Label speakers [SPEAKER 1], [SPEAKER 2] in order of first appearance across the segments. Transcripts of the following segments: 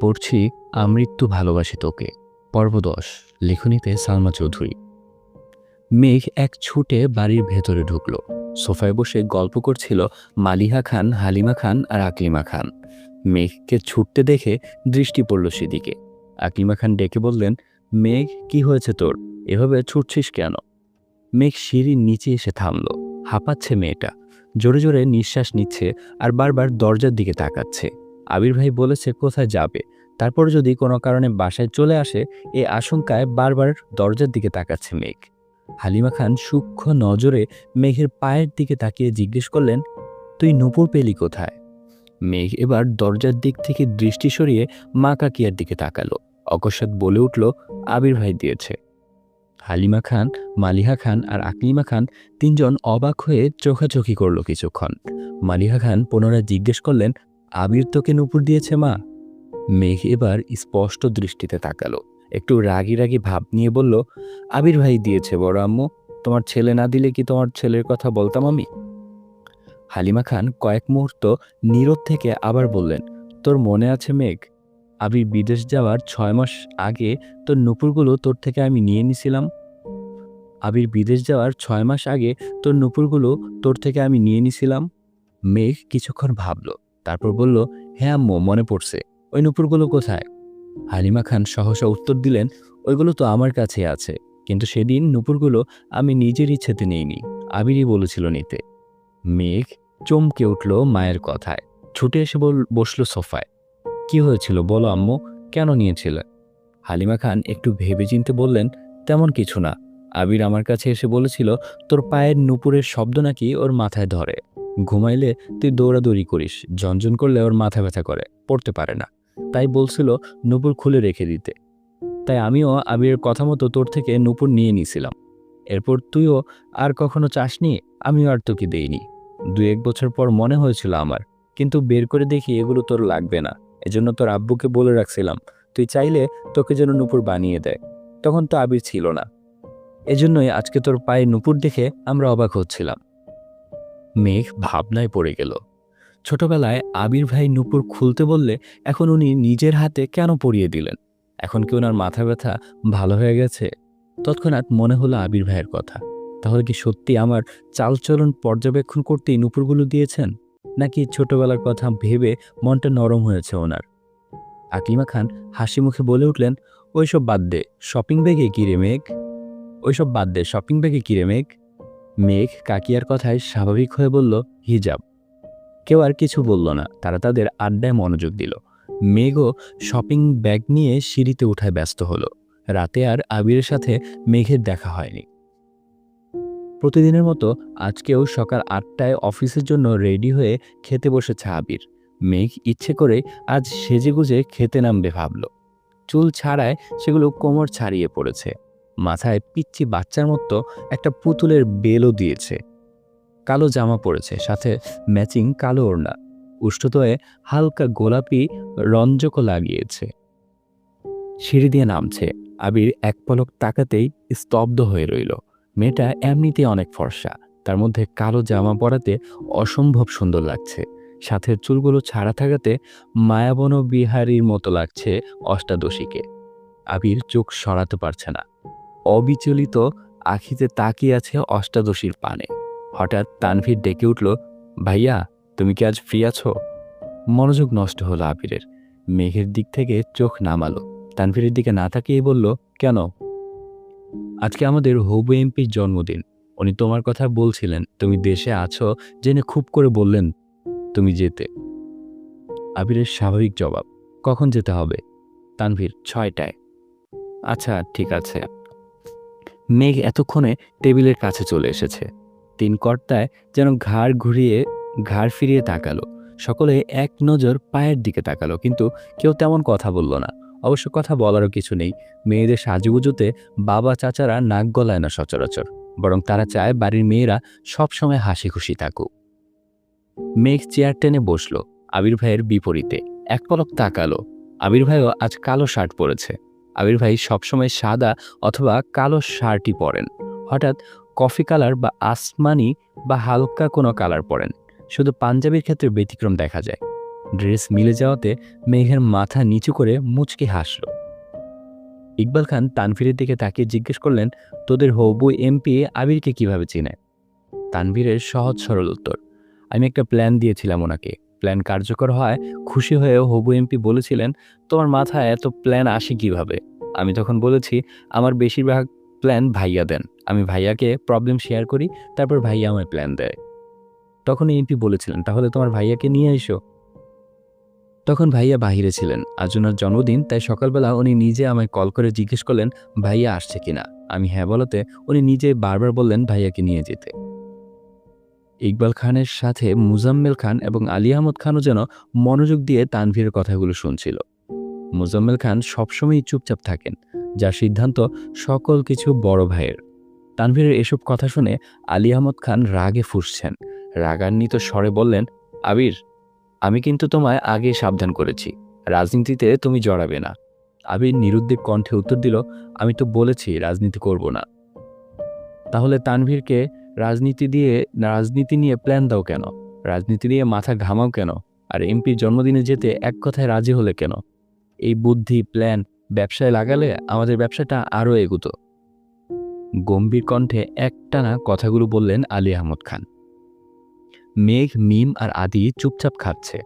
[SPEAKER 1] পড়ছি, আমৃত্যু ভালোবাসি তোকে। পর্ব দশ, লেখনীতে সালমা চৌধুরী। মেঘ এক ছুটে বাড়ির ভেতরে ঢুকল। সোফায় বসে গল্প করছিল মালিহা খান, হালিমা খান আর আকলিমা খান। মেঘকে ছুটতে দেখে দৃষ্টি পড়ল সেদিকে। আকলিমা খান ডেকে বললেন, মেঘ, কি হয়েছে তোর? এভাবে ছুটছিস কেন? মেঘ সিঁড়ির নিচে এসে থামল। হাঁপাচ্ছে মেয়েটা। জোরে জোরে নিঃশ্বাস নিচ্ছে আর বারবার দরজার দিকে তাকাচ্ছে। আবির ভাই বলেছে কোথায় যাবে। তারপর যদি কোনো কারণে বাসায় চলে আসে, এ আশঙ্কায় বারবার দরজার দিকে তাকাচ্ছে মেঘ। হালিমা খান সূক্ষ্ম নজরে মেঘের পায়ের দিকে তাকিয়ে জিজ্ঞেস করলেন, তুই নুপুর পেলি কোথায়? মেঘ এবার দরজার দিক থেকে দৃষ্টি সরিয়ে মা কাকিয়ার দিকে তাকালো। অকস্মাৎ বলে উঠল, আবির ভাই দিয়েছে। হালিমা খান, মালিহা খান আর আকলিমা খান তিনজন অবাক হয়ে চোখাচোখি করল কিছুক্ষণ। মালিহা খান পুনরায় জিজ্ঞেস করলেন আবির তোকে নুপুর দিয়েছে, মা। মেঘ এবার স্পষ্ট দৃষ্টিতে তাকালো। একটু রাগি রাগি ভাব নিয়ে বলল আবির ভাই দিয়েছে, বড় আম্মু। তোমার ছেলে না দিলে কি তোমার ছেলের কথা বলতাম আমি? হালিমা খান কয়েক মুহূর্ত নীরব থেকে আবার বললেন, তোর মনে আছে মেঘ? আবির বিদেশ যাওয়ার ছয় মাস আগে তোর নুপুরগুলো তোর থেকে আমি নিয়ে নিছিলাম। আবির বিদেশ যাওয়ার ছয় মাস আগে তোর নুপুরগুলো তোর থেকে আমি নিয়ে নিছিলাম। মেঘ কিছুক্ষণ ভাবল। তারপর বলল হ্যাঁ আম্মু, মনে পড়ছে। ওই নুপুরগুলো কোথায়? হালিমা খান সহসা উত্তর দিলেন, ওইগুলো তো আমার কাছে আছে। কিন্তু সেদিন নুপুরগুলো আমি নিজের ইচ্ছেতে নেইনি। আবিরই বলেছিল নিতে। মেঘ চমকে উঠল মায়ের কথায়। ছুটে এসে বসল সোফায়। কি হয়েছিল বলো আম্মু, কেন নিয়েছিলে? হালিমা খান একটু ভেবে চিনতে বললেন, তেমন কিছু না। আবির আমার কাছে এসে বলেছিল, তোর পায়ের নুপুরের শব্দ নাকি ওর মাথায় ধরে। ঘুমাইলে তুই দৌড়াদৌড়ি করিস, ঝনঝন করলে ওর মাথা ব্যথা করে, পড়তে পারে না। তাই বলছিল নুপুর খুলে রেখে দিতে। তাই আমিও আবিরের কথা মতো তোর থেকে নুপুর নিয়ে নিয়েছিলাম। এরপর তুইও আর কখনো চাসনি, আমিও আর তোকে দেইনি। দু এক বছর পর মনে হয়েছিল আমার, কিন্তু বের করে দেখি এগুলো তোর লাগবে না। এজন্য তোর আব্বুকে বলে রাখছিলাম, তুই চাইলে তোকে যেন নুপুর বানিয়ে দেয়। তখন তো আবির ছিল না। এজন্যই আজকে তোর পায়ে নুপুর দেখে আমরা অবাক হচ্ছিলাম। মেঘ ভাবনায় পড়ে গেল। ছোটবেলায় আবির ভাই নুপুর খুলতে বললে এখন উনি নিজের হাতে কেন পরিয়ে দিলেন? এখন কি ওনার মাথা ব্যথা ভালো হয়ে গেছে? তৎক্ষণাৎ মনে হলো আবির ভাইয়ের কথা। তাহলে কি সত্যি আমার চালচলন পর্যবেক্ষণ করতেই নুপুরগুলো দিয়েছেন? নাকি ছোটবেলার কথা ভেবে মনটা নরম হয়েছে ওনার? আকলিমা খান হাসি মুখে বলে উঠলেন, ওইসব বাদ দে, শপিং ব্যাগে কিরে মেঘ? ওইসব বাদ দে, শপিং ব্যাগে কিরে মেঘ? মেঘ কাকিয়ার কথায় স্বাভাবিক হয়ে বলল, হিজাব। কেউ আর কিছু বলল না। তারা তাদের আড্ডায় মনোযোগ দিল। মেঘও শপিং ব্যাগ নিয়ে সিঁড়িতে উঠায় ব্যস্ত হলো। রাতে আর আবিরের সাথে মেঘের দেখা হয়নি। প্রতিদিনের মতো আজকেও সকাল আটটায় অফিসের জন্য রেডি হয়ে খেতে বসেছে আবির। মেঘ ইচ্ছে করে আজ সেজেগুজে খেতে নামবে ভাবল। চুল ছাড়ায় সেগুলো কোমর ছাড়িয়ে পড়েছে। মাথায় পিচ্ছি বাচ্চার মতো একটা পুতুলের বেলও দিয়েছে। কালো জামা পরেছে, সাথে ম্যাচিং কালো ওড়না। উষ্ঠতয়ে হালকা গোলাপি রঞ্জক লাগিয়েছে। সিঁড়ি দিয়ে নামছে। আবির এক পলক তাকাতেই স্তব্ধ হয়ে রইল। মেয়েটা এমনিতেই অনেক ফর্সা। তার মধ্যে কালো জামা পরাতে অসম্ভব সুন্দর লাগছে। সাথে চুলগুলো ছাড়া থাকাতে মায়াবন বিহারীর মতো লাগছে অষ্টাদশীকে। আবির চোখ সরাতে পারছে না। অবিচলিত আখিতে তাকিয়ে আছে অষ্টাদশীর পানে। হঠাৎ তানভীর ডেকে উঠল, ভাইয়া, তুমি কি আজ ফ্রি আছো? মনোযোগ নষ্ট হলো আবিরের। মেঘের দিক থেকে চোখ নামালো। তানভীরের দিকে না তাকিয়ে বলল, কেন? আজকে আমাদের হবু এমপির জন্মদিন। উনি তোমার কথা বলছিলেন, তুমি দেশে আছো, জেনে খুব করে বললেন, তুমি যেতে। আবিরের স্বাভাবিক জবাব, কখন যেতে হবে? তানভীর, ছয়টায়। আচ্ছা ঠিক আছে। মেঘ এতক্ষণে টেবিলের কাছে চলে এসেছে। তিন কর্তায় যেন ঘাড় ঘুরিয়ে, ঘাড় ফিরিয়ে তাকালো। সকলে এক নজর পায়ের দিকে তাকালো, কিন্তু কেউ তেমন কথা বলল না। অবশ্য কথা বলারও কিছু নেই। মেয়েদের সাজুগুজুতে বাবা চাচারা নাক গলায় না সচরাচর। বরং তারা চায় বাড়ির মেয়েরা সবসময় হাসি খুশি থাকুক। মেঘ চেয়ার টেনে বসল। আবির ভাইয়ের বিপরীতে। এক পলক তাকালো। আবির ভাইও আজ কালো শার্ট পরেছে। আবির ভাই সবসময় সাদা অথবা কালো শার্টই পরেন। হঠাৎ কফি কালার বা আসমানি বা হালকা কোনো কালার পরেন। শুধু পাঞ্জাবির ক্ষেত্রে ব্যতিক্রম দেখা যায়। ড্রেস মিলে যাওয়াতে মেঘের মাথা নিচু করে মুচকি হাসল। ইকবাল খান তানভীরের দিকে তাকিয়ে জিজ্ঞেস করলেন, তোদের হবু এমপি আবিরকে কীভাবে চিনে? তানভীরের সহজ সরল উত্তর, আমি একটা প্ল্যান দিয়েছিলাম ওনাকে। প্ল্যান কার্যকর হয়, খুশি হয়ে হবু এমপি বলেছিলেন, তোমার মাথায় এত প্ল্যান আসে কীভাবে? আমি তখন বলেছি, আমার বেশিরভাগ প্ল্যান ভাইয়া দেন। আমি ভাইয়াকে প্রবলেম শেয়ার করি, তারপর ভাইয়া আমায় প্ল্যান দেয়। তখন এমপি বলেছিলেন, তাহলে তোমার ভাইয়াকে নিয়ে এসো। তখন ভাইয়া বাহিরে ছিলেন। আজ ওনার জন্মদিন, তাই সকালবেলা উনি নিজে আমায় কল করে জিজ্ঞেস করলেন, ভাইয়া আসছে কিনা? আমি হ্যাঁ বলতে উনি নিজে বারবার বললেন, ভাইয়াকে নিয়ে যেতে। ইকবাল খানের সাথে মুজাম্মেল খান এবং আলী আহমদ খানও যেন মনোযোগ দিয়ে তানভীরের কথাগুলো শুনছিল। মুজাম্মেল খান সবসময়ই চুপচাপ থাকেন, যার সিদ্ধান্ত সকল কিছু বড় ভাইয়ের। তানভীরের এসব কথা শুনে আলী আহমদ খান রাগে ফুসছেন। রাগান্বিত স্বরে বললেন, আবির, আমি কিন্তু তোমায় আগে সাবধান করেছি। রাজনীতিতে তুমি জড়াবে না। আবির নিরুদ্বেগ কণ্ঠে উত্তর দিল, আমি তো বলেছি রাজনীতি করব না। তাহলে তানভীরকে রাজনীতি দিয়ে, রাজনীতি নিয়ে প্ল্যান দাও কেন? রাজনীতি দিয়ে মাথা ঘামাও কেন? আর এমপির জন্মদিনে যেতে এক কথায় রাজি হলে কেন? এই বুদ্ধি প্ল্যান ব্যবসায় লাগালে আমাদের ব্যবসাটা আরও এগুতো। গম্ভীর কণ্ঠে একটানা কথাগুলো বললেন আলী আহমদ খান। মেঘ, মিম আর আদি চুপচাপ খাচ্ছে।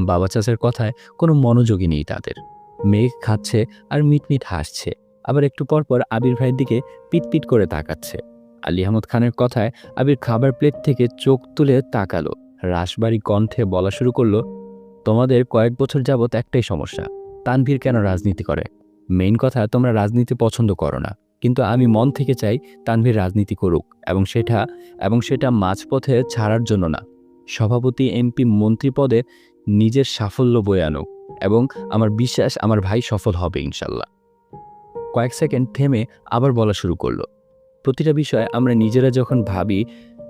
[SPEAKER 1] বাবা চাচার কথায় কোনো মনোযোগই নেই তাদের। মেঘ খাচ্ছে আর মিটমিট হাসছে। আবার একটু পর পর আবির ভাইয়ের দিকে পিটপিট করে তাকাচ্ছে। আলী আহমদ খানের কথায় আবির খাবার প্লেট থেকে চোখ তুলে তাকালো। রাসবাড়ি কণ্ঠে বলা শুরু করল, তোমাদের কয়েক বছর যাবৎ একটাই সমস্যা, তানভীর কেন রাজনীতি করে? মেইন কথা, তোমরা রাজনীতি পছন্দ করো না, কিন্তু আমি মন থেকে চাই তানভীর রাজনীতি করুক, এবং সেটা এবং সেটা মাঝপথে ছাড়ার জন্য না। সভাপতি, এমপি, মন্ত্রী পদে নিজের সাফল্য বয়ে আনুক, এবং আমার বিশ্বাস আমার ভাই সফল হবে ইনশাল্লাহ। কয়েক সেকেন্ড থেমে আবার বলা শুরু করল প্রতিটা বিষয় আমরা নিজেরা যখন ভাবি,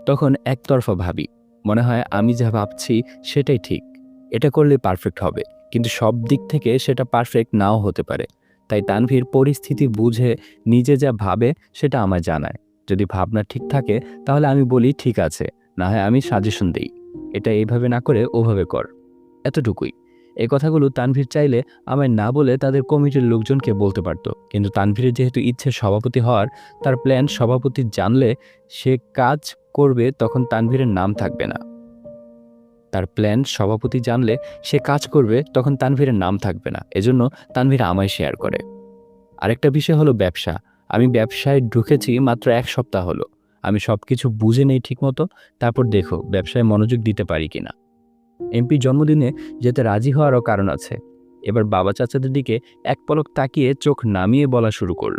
[SPEAKER 1] তখন একতরফা ভাবি। মনে হয় আমি যা ভাবছি সেটাই ঠিক। এটা করলে পারফেক্ট হবে। কিন্তু সব দিক থেকে সেটা পারফেক্ট নাও হতে পারে। তাই তানভীর পরিস্থিতি বুঝে নিজে যা ভাবে সেটা আমায় জানায়। যদি ভাবনা ঠিক থাকে, তাহলে আমি বলি ঠিক আছে। না হয় আমি সাজেশন দিই। এটা এইভাবে না করে ওভাবে কর। এতটুকুই। এই কথাগুলো তানভীর চাইলে আমায় না বলে তাদের কমিটির লোকজনকে বলতে পারত। কিন্তু তানভীরের যেহেতু ইচ্ছে সভাপতি হওয়ার, তার প্ল্যান সভাপতি জানলে সে কাজ করবে তখন তানভীরের নাম থাকবে না। তার প্ল্যান সভাপতি জানলে সে কাজ করবে তখন তানভীরের নাম থাকবে না। এজন্য তানভীর আমায় শেয়ার করে। আরেকটা বিষয় হলো ব্যবসা। আমি ব্যবসায় ঢুকেছি মাত্র এক সপ্তাহ হলো। আমি সব কিছু বুঝে নেই ঠিকমতো। তারপর দেখো, ব্যবসায় মনোযোগ দিতে পারি কিনা। এমপি জন্মদিনে যেতে রাজি হওয়ারও কারণ আছে। এবার বাবা চাচাদের দিকে এক পলক তাকিয়ে চোখ নামিয়ে বলা শুরু করল।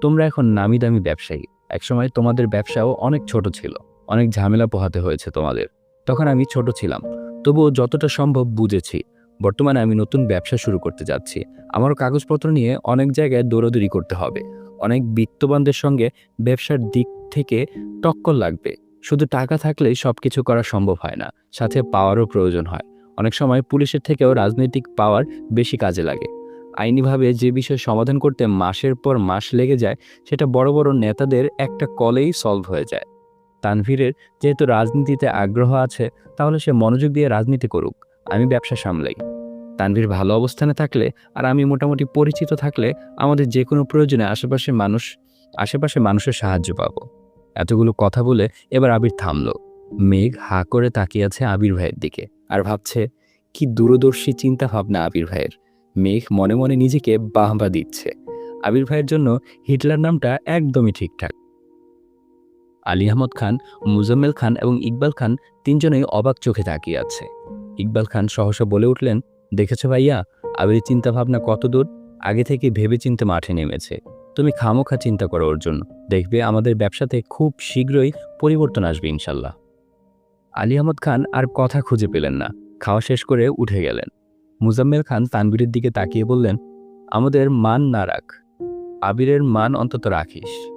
[SPEAKER 1] তোমরা এখন নামি দামি ব্যবসায়ী। একসময় তোমাদের ব্যবসাও অনেক ছোট ছিল। অনেক ঝামেলা পোহাতে হয়েছে তোমাদের। তখন আমি ছোট ছিলাম। তবুও যতটা সম্ভব বুঝেছি। বর্তমানে আমি নতুন ব্যবসা শুরু করতে যাচ্ছি। আমার কাগজপত্র নিয়ে অনেক জায়গায় দৌড়াদৌড়ি করতে হবে। অনেক বিত্তবানদের সঙ্গে ব্যবসার দিক থেকে টক্কর লাগবে। শুধু টাকা থাকলেই সব কিছু করা সম্ভব হয় না, সাথে পাওয়ারও প্রয়োজন হয়। অনেক সময় পুলিশের থেকেও রাজনৈতিক পাওয়ার বেশি কাজে লাগে। আইনিভাবে যে বিষয় সমাধান করতে মাসের পর মাস লেগে যায়, সেটা বড় বড় নেতাদের একটা কলেই সলভ হয়ে যায়। তানভীরের যেহেতু রাজনীতিতে আগ্রহ আছে, তাহলে সে মনোযোগ দিয়ে রাজনীতি করুক, আমি ব্যবসা সামলাই। তানভীর ভালো অবস্থানে থাকলে আর আমি মোটামুটি পরিচিত থাকলে আমাদের যে কোনো প্রয়োজনে আশেপাশে মানুষ আশেপাশে মানুষের সাহায্য পাবো। এতগুলো কথা বলে এবার আবির থামলো। মেঘ হা করে তাকিয়ে আছে আবির ভাইয়ের দিকে আর ভাবছে, কি দূরদর্শী চিন্তা ভাবনা আবির ভাইয়ের। মেঘ মনে মনে নিজেকে বাহবা দিচ্ছে। আবির ভাইয়ের জন্য হিটলার নামটা একদমই ঠিকঠাক। আলী আহমদ খান, মুজাম্মেল খান এবং ইকবাল খান তিনজনেই অবাক চোখে তাকিয়ে আছে। ইকবাল খান সহসা বলে উঠলেন, দেখেছ ভাইয়া আবির চিন্তা ভাবনা কত দূর? আগে থেকে ভেবে চিনতে মাঠে নেমেছে। তুমি খামোখা চিন্তা করো ওর জন্য দেখবে আমাদের ব্যবসাতে খুব শীঘ্রই পরিবর্তন আসবে, ইনশাল্লাহ। আলী আহমদ খান আর কথা খুঁজে পেলেন না। খাওয়া শেষ করে উঠে গেলেন। মুজাম্মেল খান তানবীরের দিকে তাকিয়ে বললেন, আমাদের মান না রাখ। আবিরের মান অন্তত রাখিস।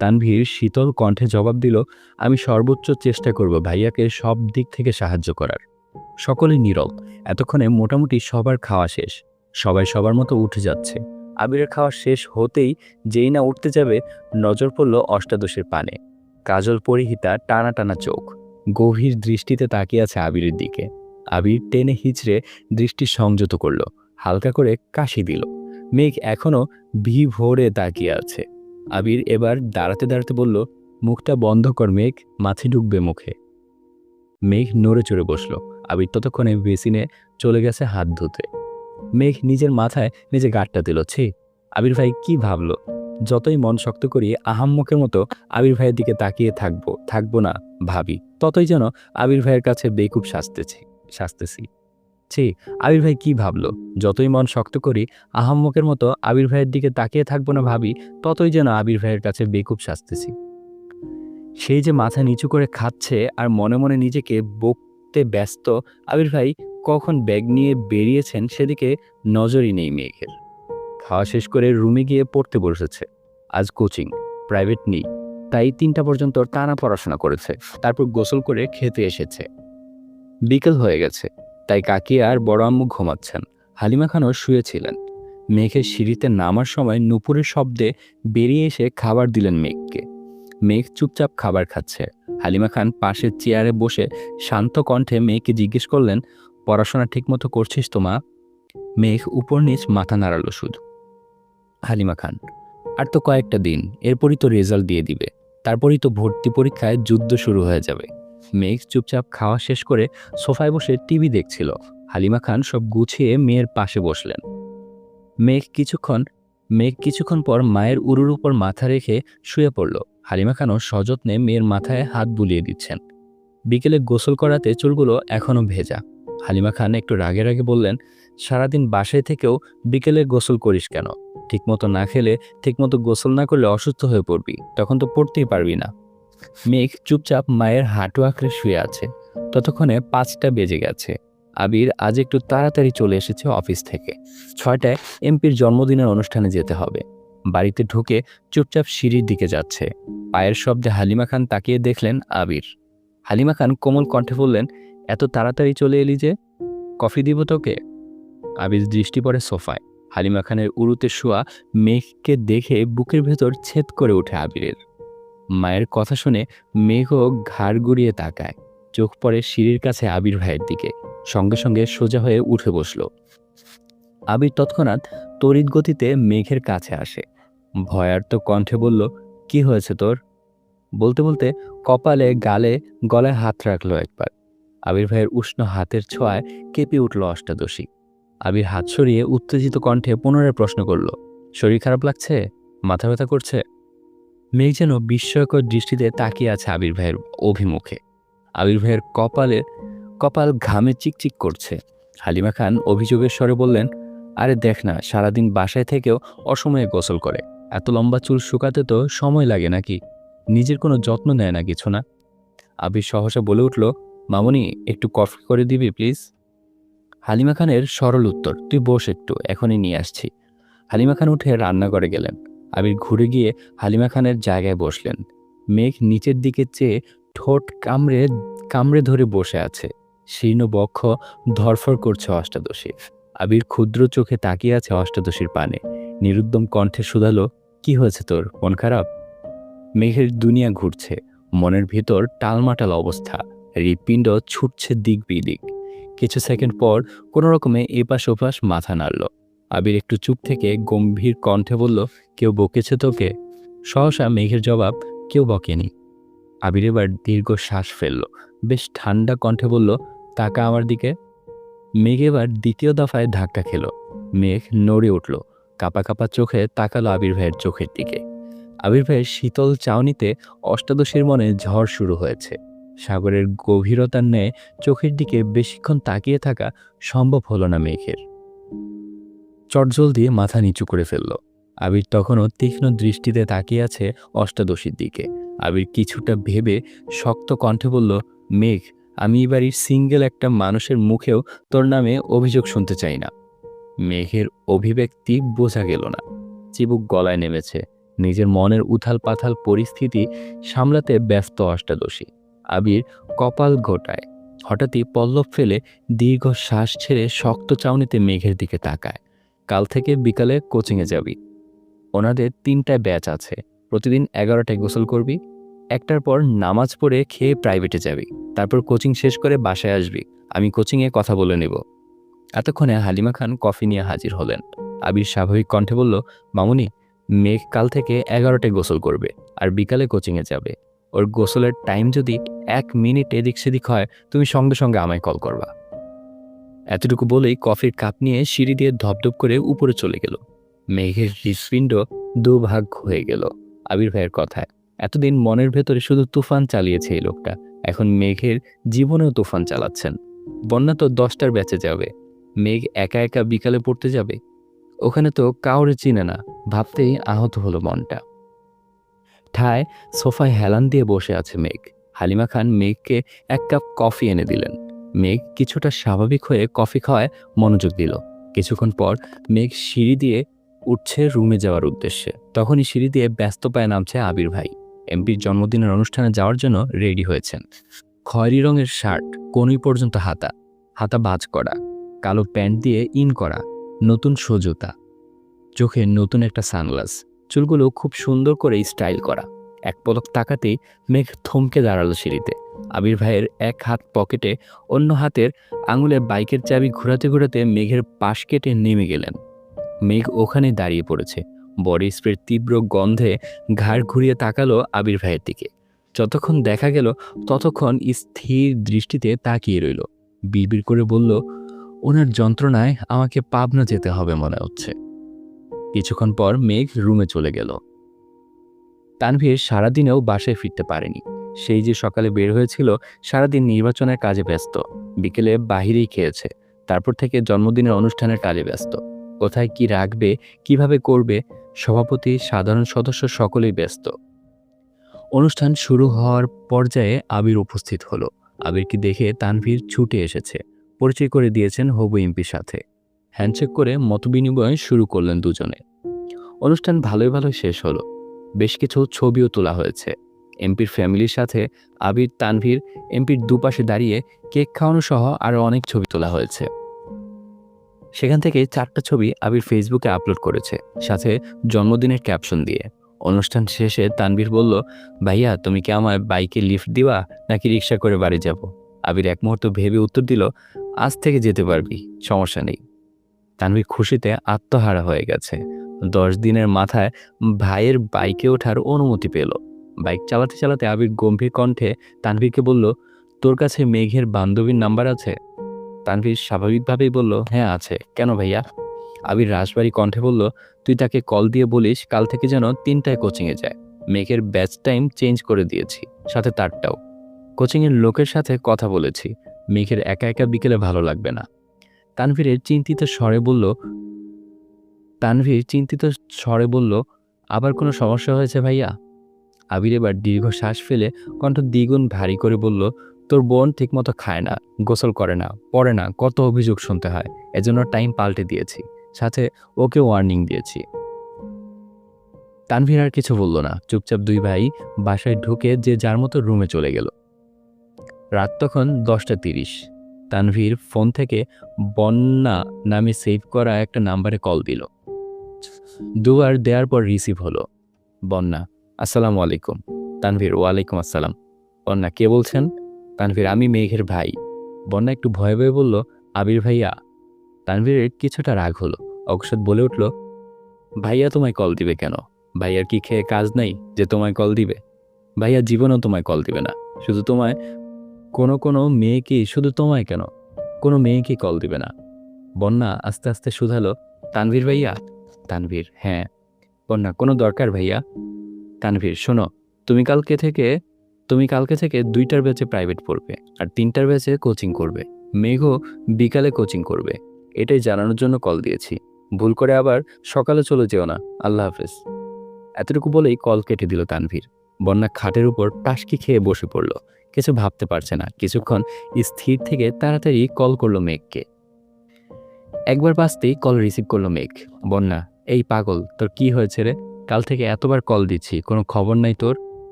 [SPEAKER 1] তানভীর শীতল কণ্ঠে জবাব দিল, আমি সর্বোচ্চ চেষ্টা করব ভাইয়াকে সব দিক থেকে সাহায্য করার। সকলে নীরব। এতক্ষণে মোটামুটি সবার খাওয়া শেষ। সবাই সবার মতো উঠে যাচ্ছে। আবিরের খাওয়া শেষ হতেই যেই না উঠতে যাবে, নজর পড়ল অষ্টাদশের পানে। কাজল পরিহিতা টানা টানা চোখ। গভীর দৃষ্টিতে তাকিয়ে আছে আবিরের দিকে। আবির টেনে হিচড়ে দৃষ্টি সংযত করল। হালকা করে কাশি দিল। মেঘ এখনও ভি ভোরে তাকিয়ে আছে। আবির এবার দাঁড়াতে দাঁড়াতে বলল, মুখটা বন্ধ কর মেঘ, মাছি ঢুকবে মুখে। মেঘ নড়ে চড়ে বসল। আবির ততক্ষণে বেসিনে চলে গেছে হাত ধুতে। মেঘ নিজের মাথায় নিজে গাঁটটা দিল, ছি, আবির ভাই কি ভাবলো? যতই মন শক্ত করি, আহাম্মকের মতো আবির ভাইয়ের দিকে তাকিয়ে থাকব থাকব না ভাবি। ততই যেন আবির ভাইয়ের কাছে বেকুব সাজতেছি সাজতেছি ছি, আবির ভাই কি ভাবলো? যতই মন শক্ত করি, আহাম্মকের মতো আবির ভাইয়ের দিকে তাকিয়ে থাকব না ভাবি, ততই যেন আবির ভাইয়ের কাছে বেকুব সাজতেছি সেই যে মাথা নিচু করে খাচ্ছে আর মনে মনে নিজেকে বকতে ব্যস্ত, আবির ভাই কখন ব্যাগ নিয়ে বেরিয়েছেন সেদিকে নজরই নেই মেঘের খাওয়া শেষ করে রুমে গিয়ে পড়তে বসেছে। আজ কোচিং, প্রাইভেট নেই, তাই তিনটা পর্যন্ত টানা পড়াশোনা করেছে, তারপর গোসল করে খেতে এসেছে। বিকেল হয়ে গেছে, তাই কাকি আর বড় আম্মু ঘুমাচ্ছেন। হালিমা খানও শুয়েছিলেন। মেঘের সিঁড়িতে নামার সময় নুপুরের শব্দে বেরিয়ে এসে খাবার দিলেন মেঘকে মেঘ চুপচাপ খাবার খাচ্ছে। হালিমা খান পাশের চেয়ারে বসে শান্ত কণ্ঠে মেয়েকে জিজ্ঞেস করলেন পড়াশোনা ঠিকমতো করছিস তো, মা? মেঘ উপর নিচ মাথা নাড়ালো শুধু। হালিমা খান, আর তো কয়েকটা দিন, এরপরই তো রেজাল্ট দিয়ে দিবে। তারপরই তো ভর্তি পরীক্ষায় যুদ্ধ শুরু হয়ে যাবে। মেঘ চুপচাপ খাওয়া শেষ করে সোফায় বসে টিভি দেখছিল। হালিমা খান সব গুছিয়ে মেয়ের পাশে বসলেন। মেঘ কিছুক্ষণ মেঘ কিছুক্ষণ পর মায়ের উরুর উপর মাথা রেখে শুয়ে পড়ল। হালিমা খানও সযত্নে মেয়ের মাথায় হাত বুলিয়ে দিচ্ছেন। বিকেলে গোসল করাতে চুলগুলো এখনও ভেজা। হালিমা খান একটু রাগে রাগে বললেন, সারাদিন বাসায় থেকেও বিকেলে গোসল করিস কেন? ঠিকমতো না খেলে, ঠিকমতো গোসল না করলে অসুস্থ হয়ে পড়বি, তখন তো পড়তেই পারবি না। মেঘ চুপচাপ মায়ের হাঁটু আঁকড়ে শুয়ে আছে। ততক্ষণে পাঁচটা বেজে গেছে। আবির আজ একটু তাড়াতাড়ি চলে এসেছে অফিস থেকে। ছয়টায় এমপির জন্মদিনের অনুষ্ঠানে যেতে হবে। বাড়িতে ঢুকে চুপচাপ সিঁড়ির দিকে যাচ্ছে। পায়ের শব্দে হালিমা খান তাকিয়ে দেখলেন আবির। হালিমা খান কোমল কণ্ঠে বললেন এত তাড়াতাড়ি চলে এলি যে? কফি দিব তোকে? আবির দৃষ্টি পড়ে সোফায়। হালিমা খানের উরুতে শোয়া মেঘকে দেখে বুকের ভেতর ছেদ করে ওঠে আবিরের। মায়ের কথা শুনে মেঘও ঘাড় গুড়িয়ে তাকায়। চোখ পড়ে সিঁড়ির কাছে আবির ভাইয়ের দিকে। সঙ্গে সঙ্গে সোজা হয়ে উঠে বসল। আবির তৎক্ষণাৎ তড়িৎ গতিতে মেঘের কাছে আসে। ভয়ার্ত কণ্ঠে বলল, কি হয়েছে তোর? বলতে বলতে কপালে, গালে, গলায় হাত রাখল একবার। আবির ভাইয়ের উষ্ণ হাতের ছোঁয়ায় কেঁপে উঠল অষ্টাদশী। আবির হাত সরিয়ে উত্তেজিত কণ্ঠে পুনরায় প্রশ্ন করল, শরীর খারাপ লাগছে? মাথা ব্যথা করছে? মেঘ যেন বিস্ময়কর দৃষ্টিতে তাকিয়ে আছে আবির ভাইয়ের অভিমুখে। আবির ভাইয়ের কপালে, কপাল ঘামে চিকচিক করছে। হালিমা খান অভিযোগের স্বরে বললেন, আরে দেখ না, সারাদিন বাসায় থেকেও অসময়ে গোসল করে। এত লম্বা চুল শুকাতে তো সময় লাগে নাকি? নিজের কোনো যত্ন নেয় না কিছু না? আবির সহসা বলে উঠল মামনি, একটু কফি করে দিবি, প্লিজ? হালিমা খানের সরল উত্তর, তুই বস একটু, এখনই নিয়ে আসছি। হালিমা খান উঠে রান্নাঘরে গেলেন। আবির ঘুরে গিয়ে হালিমা খানের জায়গায় বসলেন। মেঘ নিচের দিকে চেয়ে ঠোঁট কামড়ে কামড়ে ধরে বসে আছে। শীর্ণ বক্ষ ধরফর করছে অষ্টাদশীর। আবির ক্ষুদ্র চোখে তাকিয়ে আছে অষ্টাদশীর পানে। নিরুদ্যম কণ্ঠে শুধালো, কি হয়েছে তোর? মন খারাপ? মেঘের দুনিয়া ঘুরছে। মনের ভিতর টালমাটাল অবস্থা। হৃৎপিণ্ড ছুটছে দিক বিদিক। কিছু সেকেন্ড পর কোনো রকমে এপাশ ওপাশ মাথা নাড়ল। আবির একটু চুপ থেকে গম্ভীর কণ্ঠে বলল, কেউ বকেছে তোকে? সহসা মেঘের জবাব, কেউ বকেনি। আবির এবার দীর্ঘ শ্বাস ফেলল। বেশ ঠান্ডা কণ্ঠে বলল, তাকা আমার দিকে। মেঘ এবার দ্বিতীয় দফায় ধাক্কা খেল। মেঘ নড়ে উঠল। কাপা কাপা চোখে তাকালো আবির ভাইয়ের চোখের দিকে। আবির ভাইয়ের শীতল চাউনিতে অষ্টাদশীর মনে ঝড় শুরু হয়েছে। সাগরের গভীরতার ন্যায় চোখের দিকে বেশিক্ষণ তাকিয়ে থাকা সম্ভব হলো না মেঘের। চটজল দিয়ে মাথা নিচু করে ফেলল। আবির তখনও তীক্ষ্ণ দৃষ্টিতে তাকিয়ে আছে অষ্টাদশীর দিকে। আবির কিছুটা ভেবে শক্ত কণ্ঠে বলল, মেঘ, আমি এই বাড়ির সিঙ্গেল একটা মানুষের মুখেও তোর নামে অভিযোগ শুনতে চাই না। মেঘের অভিব্যক্তি বোঝা গেল না। চিবুক গলায় নেমেছে। নিজের মনের উথাল পাথাল পরিস্থিতি সামলাতে ব্যস্ত অষ্টাদশী। আবির কপাল ঘোটায় হঠাৎই পল্লব ফেলে দীর্ঘ শ্বাস ছেড়ে শক্ত চাউনিতে মেঘের দিকে তাকায়। কাল থেকে বিকালে কোচিংয়ে যাবি। ওনাদের তিনটায় ব্যাচ আছে। প্রতিদিন এগারোটায় গোসল করবি। একটার পর নামাজ পড়ে খেয়ে প্রাইভেটে যাবি। তারপর কোচিং শেষ করে বাসায় আসবি। আমি কোচিংয়ে কথা বলে নেব। এতক্ষণে হালিমা খান কফি নিয়ে হাজির হলেন। আবির স্বাভাবিক কণ্ঠে বলল, মামুনি, মেঘ কাল থেকে এগারোটায় গোসল করবে আর বিকালে কোচিংয়ে যাবে। ওর গোসলের টাইম যদি এক মিনিট এদিক সেদিক হয়, তুমি সঙ্গে সঙ্গে আমায় কল করবা। এতটুকু বলেই কফির কাপ নিয়ে সিঁড়ি দিয়ে ধপধপ করে উপরে চলে গেল। মেঘের হৃৎপিণ্ড দুভাগ হয়ে গেল আবির ভাইয়ের কথায়। এতদিন মনের ভেতরে শুধু তুফান চালিয়েছে এই লোকটা। এখন মেঘের জীবনেও তুফান চালাচ্ছেন। বন্যা তো দশটার ব্যাচে যাবে। মেঘ একা একা বিকালে পড়তে যাবে? ওখানে তো কাউরে চিনে না। ভাবতেই আহত হলো মনটা। ঠায় সোফায় হেলান দিয়ে বসে আছে মেঘ। হালিমা খান মেঘকে এক কাপ কফি এনে দিলেন। মেঘ কিছুটা স্বাভাবিক হয়ে কফি খাওয়ায় মনোযোগ দিল। কিছুক্ষণ পর মেঘ সিঁড়ি দিয়ে উঠছে রুমে যাওয়ার উদ্দেশ্যে। তখনই সিঁড়ি দিয়ে ব্যস্ত পায়ে নামছে আবির ভাই। এমপির জন্মদিনের অনুষ্ঠানে যাওয়ার জন্য রেডি হয়েছেন। খয়েরি রঙের শার্ট, কোনই পর্যন্ত হাতা। হাতা বাজ করা। কালো প্যান্ট দিয়ে ইন করা। নতুন সজুতা। চোখে নতুন একটা সানগ্লাস। চুলগুলো খুব সুন্দর করে স্টাইল করা। এক পলক তাকাতেই মেঘ থমকে দাঁড়াল সিঁড়িতে। আবির ভাইয়ের এক হাত পকেটে অন্য হাতের আঙুলে বাইকের চাবি ঘোরাতে ঘোরাতে মেঘের পাশ কেটে নেমে গেলেন। মেঘ ওখানে দাঁড়িয়ে পড়েছে। বডি স্প্রের তীব্র গন্ধে ঘাড় ঘুরিয়ে তাকালো আবির ভাইয়ের দিকে। যতক্ষণ দেখা গেল, ততক্ষণ স্থির দৃষ্টিতে তাকিয়ে রইল। বিড়বিড় করে বলল, ওনার যন্ত্রণায় আমাকে পাবনা যেতে হবে মনে হচ্ছে। কিছুক্ষণ পর মেঘ রুমে চলে গেল। তানভীর সারাদিনেও বাসায় ফিরতে পারেনি। সেই যে সকালে বের হয়েছিল, সারাদিন নির্বাচনের কাজে ব্যস্ত। বিকেলে বাহিরেই খেয়েছে। তারপর থেকে জন্মদিনের অনুষ্ঠানের কাজে ব্যস্ত। কোথায় কি রাখবে, কীভাবে করবে, সভাপতি, সাধারণ সদস্য সকলেই ব্যস্ত। অনুষ্ঠান শুরু হওয়ার পর্যায়ে আবির উপস্থিত হলো। আবিরকে দেখে তানভীর ছুটে এসেছে। পরিচয় করে দিয়েছেন হবু এমপির সাথে। হ্যান্ডশেক করে মতবিনিময় শুরু করলেন দুজনে। অনুষ্ঠান ভালোই ভালোই শেষ হলো। বেশ কিছু ছবিও তোলা হয়েছে। এমপির ফ্যামিলির সাথে আবির, তানভীর, এমপির দুপাশে দাঁড়িয়ে কেক খাওয়ানো সহ আরও অনেক ছবি তোলা হয়েছে। সেখান থেকে চারটা ছবি আবির ফেসবুকে আপলোড করেছে, সাথে জন্মদিনের ক্যাপশন দিয়ে। অনুষ্ঠান শেষে তানভীর বলল, ভাইয়া, তুমি কি আমায় বাইকে লিফট দিবা নাকি রিক্সা করে বাড়ি যাব? আবির এক মুহূর্ত ভেবে উত্তর দিল, আজ থেকে যেতে পারবি, সমস্যা নেই। তানভীর খুশিতে আত্মহারা হয়ে গেছে। দশ দিনের মাথায় ভাইয়ের বাইকে ওঠার অনুমতি পেল। বাইক চালাতে চালাতে আবির গম্ভীর কণ্ঠে তানভীরকে বলল, তোর কাছে মেঘের বান্ধবীর নাম্বার আছে? তানভীর স্বাভাবিকভাবেই বলল হ্যাঁ আছে। কেন ভাইয়া? আবির রাজবাড়ি কণ্ঠে বলল, তুই তাকে কল দিয়ে বলিস কাল থেকে যেন তিনটায় কোচিংয়ে যায়। মেঘের ব্যাচ টাইম চেঞ্জ করে দিয়েছি, সাথে তারটাও। কোচিংয়ের লোকের সাথে কথা বলেছি। মেঘের একা একা বিকেলে ভালো লাগবে না। তানভীরের চিন্তিত স্বরে বলল, তানভীর চিন্তিত স্বরে বলল, আবার কোনো সমস্যা হয়েছে ভাইয়া? আবির এবার দীর্ঘ শ্বাস ফেলে কণ্ঠ দ্বিগুণ ভারী করে বলল, তোর বোন ঠিকমতো খায় না, গোসল করে না, পড়ে না, কত অভিযোগ শুনতে হয়, এজন্য টাইম পাল্টে দিয়েছি, সাথে ওকে ওয়ার্নিং দিয়েছি তানভীর আর কিছু বলল না, চুপচাপ দুই ভাই বাসায় ঢুকে যে যার মতো রুমে চলে গেল। রাত তখন দশটা তিরিশ। তানভীর ফোন থেকে বন্যা নামে সেভ করা একটা নাম্বারে কল দিল। দুবার দেওয়ার পর রিসিভ হলো। বন্যা, আসসালামু আলাইকুম। তানভীর, ওয়ালাইকুম আসসালাম। বন্যা, কে বলছেন? তানভীর, আমি মেঘের ভাই। বন্যা একটু ভয়ে ভয়ে বলল, আবির ভাইয়া। তানভীরের কিছুটা রাগ হলো। অকস্মাৎ বলে উঠল, ভাইয়া তোমায় কল দিবে কেন? ভাইয়ার কি খেয়ে কাজ নাই যে তোমায় কল দিবে? ভাইয়া জীবনও তোমায় কল দিবে না। শুধু তোমায় কোনো কোনো মেয়েকে শুধু তোমায় কেন? কোনো মেয়েকে কল দিবে না। বন্যা আস্তে আস্তে শুধালো, তানভীর ভাইয়া? তানভীর হ্যাঁ। বন্যা, কোনো দরকার ভাইয়া? তানভীর, শোনো, তুমি কালকে থেকে, তুমি কালকে থেকে দুইটার ব্যাচে প্রাইভেট পড়বে আর তিনটার ব্যাচে কোচিং করবে। মেঘও বিকালে কোচিং করবে। এটাই জানানোর জন্য কল দিয়েছি। ভুল করে আবার সকালে চলে যেও না। আল্লাহ হাফেজ। এতটুকু বলেই কল কেটে দিল তানভীর। বন্যা খাটের উপর টাসকি খেয়ে বসে পড়ল। কিছু ভাবতে পারছে না। কিছুক্ষণ স্থির থেকে তাড়াতাড়ি কল করল মেঘকে। একবার বাঁচতেই কল রিসিভ করল মেঘ। বন্যা, এই পাগল, তোর কি হয়েছে রে? কাল থেকে এতবার কল দিচ্ছি, কোনো খবর নাই তোর?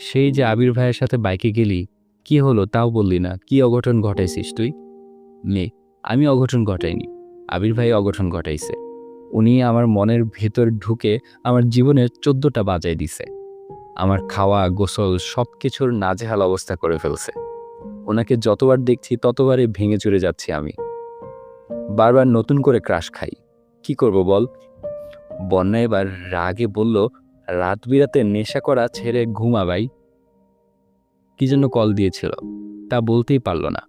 [SPEAKER 1] সেই যে আবির ভাইয়ের সাথে বাইকে গেলি, কি হলো তাও বললি না, কি অঘটন ঘটাইছিস তুই? মেঘ আমি অঘটন ঘটাইনি, আবির ভাই অঘটন ঘটাইছে। উনি আমার মনের ভেতর ঢুকে আমার জীবনের চোদ্দটা বাজায় দিছে। আমার খাওয়া, গোসল সব কিছুর নাজেহাল অবস্থা করে ফেলছে। ওনাকে যতবার দেখছি ততবারই ভেঙে চুরে যাচ্ছি আমি। বারবার নতুন করে ক্রাশ খাই। কি করব বল? বন্যা এবার রাগে বলল, রাত বিরাতে নেশা করা ছেড়ে ঘুমা ভাই। কি জন্য কল দিয়েছিল? তা বলতেই পারল না।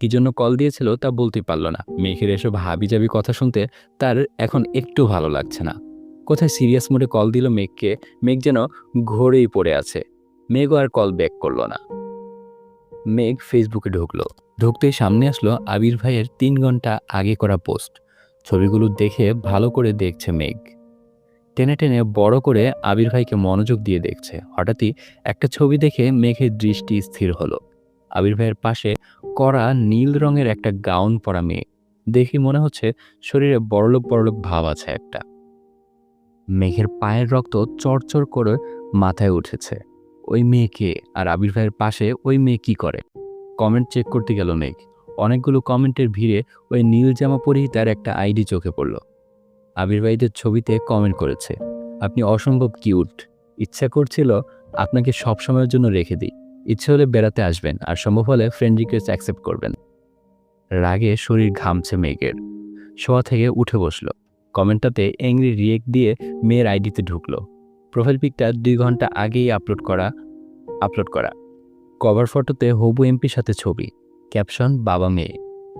[SPEAKER 1] কি জন্য কল দিয়েছিল তা বলতেই পারল না। মেঘের এসব হাবিজাবি কথা শুনতে তার এখন একটু ভালো লাগছে না। কোথায় সিরিয়াস মোডে কল দিল মেঘকে, মেঘ যেন ঘোরেই পড়ে আছে। মেঘও আর কল ব্যাক করল না। মেঘ ফেসবুকে ঢুকলো। ঢুকতেই সামনে আসলো আবির ভাইয়ের তিন ঘণ্টা আগে করা পোস্ট। ছবিগুলো দেখে ভালো করে দেখছে মেঘ। টেনে টেনে বড় করে আবির ভাইকে মনোযোগ দিয়ে দেখছে। হঠাৎই একটা ছবি দেখে মেঘের দৃষ্টি স্থির হলো। আবির ভাইয়ের পাশে কড়া নীল রঙের একটা গাউন পরা মেয়ে। দেখি মনে হচ্ছে শরীরে বড়লোক বড়লোক ভাব আছে একটা। মেঘের পায়ের রক্ত চড়চড় করে মাথায় উঠেছে। ওই মেয়েকে আর আবির ভাইয়ের পাশে ওই মেয়ে কি করে? কমেন্ট চেক করতে গেল মেঘ। অনেকগুলো কমেন্টের ভিড়ে ওই নীল জামা পরিহিতার একটা আইডি চোখে পড়ল। আবির ভাইদের ছবিতে কমেন্ট করেছে, আপনি অসম্ভব কিউট ইচ্ছা করছিল আপনাকে সব সময়ের জন্য রেখে দিই। ইচ্ছে হলে বেড়াতে আসবেন, আর সম্ভব হলে ফ্রেন্ড রিকোয়েস্ট অ্যাকসেপ্ট করবেন। রাগে শরীর ঘামছে মেঘের। শোয়া থেকে উঠে বসল। কমেন্টটাতে অ্যাংরি রিয়েক্ট দিয়ে মেয়ের আইডিতে ঢুকলো। প্রোফাইল পিকটা দুই ঘণ্টা আগেই আপলোড করা আপলোড করা। কভার ফটোতে হবু এমপির সাথে ছবি ক্যাপশন বাবা মেয়ে।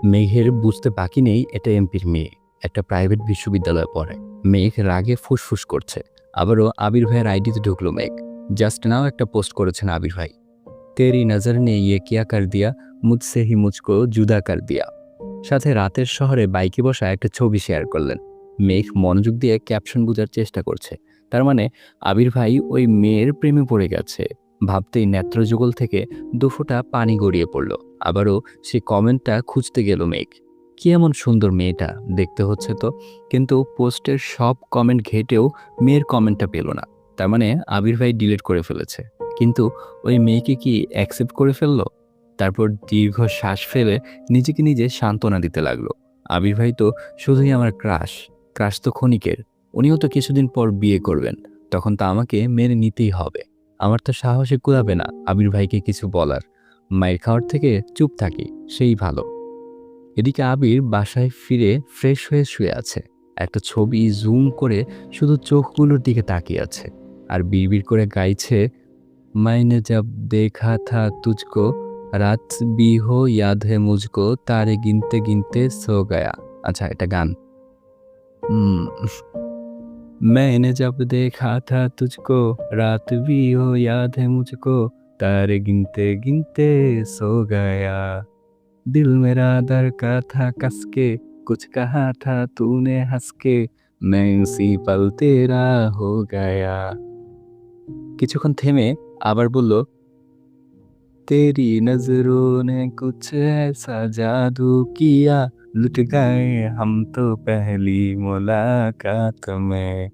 [SPEAKER 1] মেঘের বুঝতে বাকি নেই এটা এমপির মেয়ে। একটা প্রাইভেট বিশ্ববিদ্যালয়ে পড়ে। মেঘ রাগে ফুসফুস করছে। আবারও আবির ভাইয়ের আইডিতে ঢুকলো মেঘ। জাস্ট নাও একটা পোস্ট করেছেন আবির ভাই। তেরি নজর নে ইয়ে কিয়া কর দিয়া, মুঝসে হি মুজকো জুদা কার দিয়া। সাথে রাতের শহরে বাইকে বসা একটা ছবি শেয়ার করলেন। মেঘ মনোযোগ দিয়ে ক্যাপশন বোঝার চেষ্টা করছে। তার মানে আবির ভাই ওই মেয়ের প্রেমে পড়ে গেছে। ভাবতেই নেত্রযুগল থেকে দুফোঁটা পানি গড়িয়ে পড়ল। আবারও সে কমেন্টটা খুঁজতে গেল মেঘ। কি এমন সুন্দর মেয়েটা, দেখতে হচ্ছে তো। কিন্তু পোস্টের সব কমেন্ট ঘেটেও মেয়ের কমেন্টটা পেল না। তার মানে আবির ভাই ডিলিট করে ফেলেছে। কিন্তু ওই মেয়েকে কি অ্যাকসেপ্ট করে ফেলল? তারপর দীর্ঘ শ্বাস ফেলে নিজেকে নিজে সান্ত্বনা দিতে লাগল। আবির ভাই তো শুধুই আমার ক্রাশ ক্রাশ তো ক্ষণিকের, উনিও তো কিছুদিন পর বিয়ে করবেন, তখন তা আমাকে মেনে নিতেই হবে। আমার তো সাহসে কুলাবে না আবির ভাইকে কিছু বলার। মায়ের খাওয়ার থেকে চুপ থাকি, সেই ভালো। এদিকে আবির বাসায় ফিরে ফ্রেশ হয়ে শুয়ে আছে। একটা ছবি জুম করে শুধু চোখগুলোর দিকে তাকিয়ে আছে। আর বিড়বিড় করে গাইছে, মাইনে জব দেখা থা তুঝকো রাত বি হো ইয়াদ হে মুজকো, তারে গিনতে গিনতে সো গায়া। আচ্ছা এটা গান। मैंने जब देखा था तुझको रात भी हो याद है मुझको तारे गिनते गिनते सो गया दिल मेरा दर का था कस के कुछ कहा था तूने हंस के मैं उसी पल तेरा हो गया কিছুক্ষণ থেমে আবার বলল तेरी नजरों ने कुछ ऐसा जादू किया लुट गए हम तो पहली मुलाकात में।